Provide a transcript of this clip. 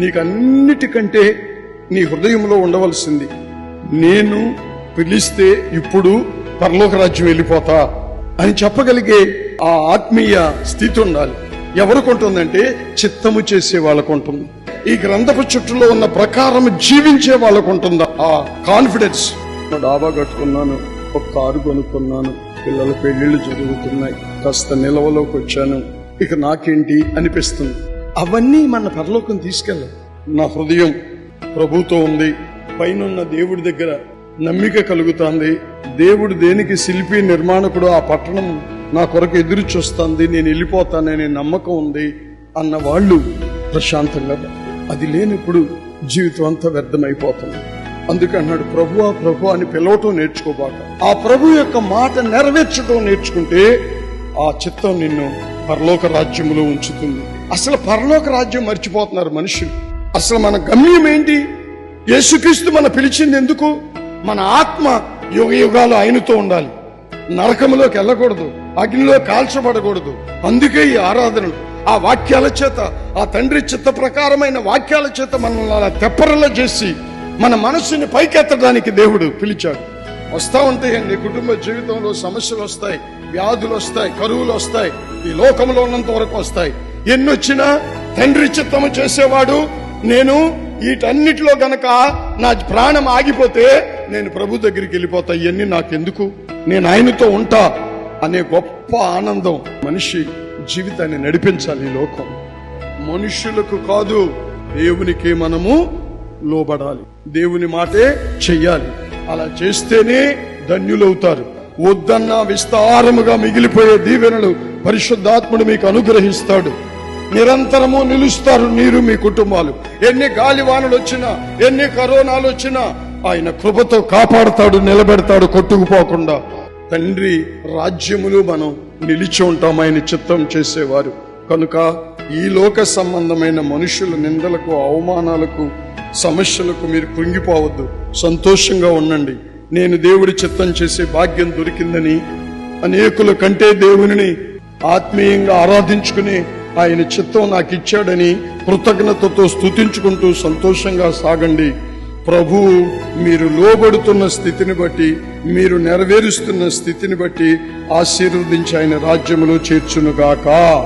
నీకన్నిటికంటే నీ హృదయంలో ఉండవలసింది. నేను పిలిస్తే ఇప్పుడు పరలోక రాజ్యం వెళ్ళిపోతా అని చెప్పగలిగే ఆ ఆత్మీయ స్థితి ఉండాలి. ఎవరికి ఉంటుందంటే చిత్తము చేసే వాళ్ళకు ఉంటుంది ఈ గ్రంథపు చుట్టూలో ఉన్న ప్రకారం జీవించే వాళ్ళకు ఉంటుందా ఆ కాన్ఫిడెన్స్ డాబా కట్టుకున్నాను ఒక కారు కొనుక్కున్నాను పిల్లల పెళ్ళిళ్ళు జరుగుతున్నాయి కాస్త నిలవలోకి వచ్చాను. ఇక నాకేంటి అనిపిస్తుంది? అవన్నీ మన పరలోకం తీసుకెళ్ళం నా హృదయం ప్రభుతో ఉంది. పైనున్న దేవుడి దగ్గర నమ్మిక కలుగుతుంది. దేవుడు దేనికి శిల్పి నిర్మాణకుడు ఆ పట్టణం నా కొరకు ఎదురు చూస్తుంది. నేను వెళ్ళిపోతాననే నమ్మకం ఉంది అన్న వాళ్ళు ప్రశాంతంగా అది లేనప్పుడు జీవితం అంతా వ్యర్థమైపోతుంది. అందుకే అన్నాడు ప్రభు ప్రభు అని పిలవటం నేర్చుకోబాక. ఆ ప్రభు యొక్క మాట నెరవేర్చడం నేర్చుకుంటే ఆ చిత్తం నిన్ను పరలోక రాజ్యంలో ఉంచుతుంది. అసలు పరలోక రాజ్యం మర్చిపోతున్నారు మనుషులు. అసలు మన గమ్యం ఏంటి? యేసుక్రీస్తు మన పిలిచింది ఎందుకు? మన ఆత్మ యుగ యుగాలు ఆయనతో ఉండాలి. నరకములోకి వెళ్ళకూడదు. అగ్నిలో కాల్చబడకూడదు. అందుకే ఈ ఆరాధనలు. ఆ వాక్యాల చేత ఆ తండ్రి చిత్త ప్రకారమైన వాక్యాల చేత మనల్ని అలా తెప్పరలా చేసి మన మనస్సుని పైకెత్తడానికి దేవుడు పిలిచాడు. వస్తా ఉంటాయి నీ కుటుంబ జీవితంలో సమస్యలు వస్తాయి. వ్యాధులు వస్తాయి. కరువులు వస్తాయి. ఈ లోకంలో ఉన్నంత వరకు వస్తాయి. ఎన్ని వచ్చినా తండ్రి చిత్తము చేసేవాడు. నేను వీటన్నిటిలో గనక నా ప్రాణం ఆగిపోతే నేను ప్రభు దగ్గరికి వెళ్ళిపోతా. ఇవన్నీ నాకెందుకు? నేను ఆయనతో ఉంటా అనే గొప్ప ఆనందం మనిషి జీవితాన్ని నడిపించాలి ఈ లోకం. మనుషులకు కాదు దేవునికి మనము లోబడాలి. దేవుని మాటే చెయ్యాలి. అలా చేస్తేనే ధన్యులవుతారు. వద్దన్న విస్తారముగా మిగిలిపోయే దీవెనలు పరిశుద్ధాత్ముడు మీకు అనుగ్రహిస్తాడు. నిరంతరము నిలుస్తారు మీరు మీ కుటుంబాలు. ఎన్ని గాలివానలు వచ్చినా ఎన్ని కరోనాలు వచ్చినా ఆయన కృపతో కాపాడుతాడు నిలబెడతాడు కొట్టుకుపోకుండా. తండ్రి రాజ్యములు మనం నిలిచి ఉంటాం ఆయన చిత్తం చేసేవారు. కనుక ఈ లోక సంబంధమైన మనుషుల నిందలకు అవమానాలకు సమస్యలకు మీరు కృంగిపోవద్దు. సంతోషంగా ఉండండి. నేను దేవుడి చిత్తం చేసే భాగ్యం దొరికిందని అనేకుల కంటే దేవుని ఆత్మీయంగా ఆరాధించుకుని ఆయన చిత్తం నాకు ఇచ్చాడని కృతజ్ఞతతో స్తుతించుకుంటూ సంతోషంగా సాగండి. ప్రభు మీరు లోబడుతున్న స్థితిని బట్టి మీరు నెరవేరుస్తున్న స్థితిని బట్టి ఆశీర్వదించి ఆయన రాజ్యములో చేర్చునుగాక.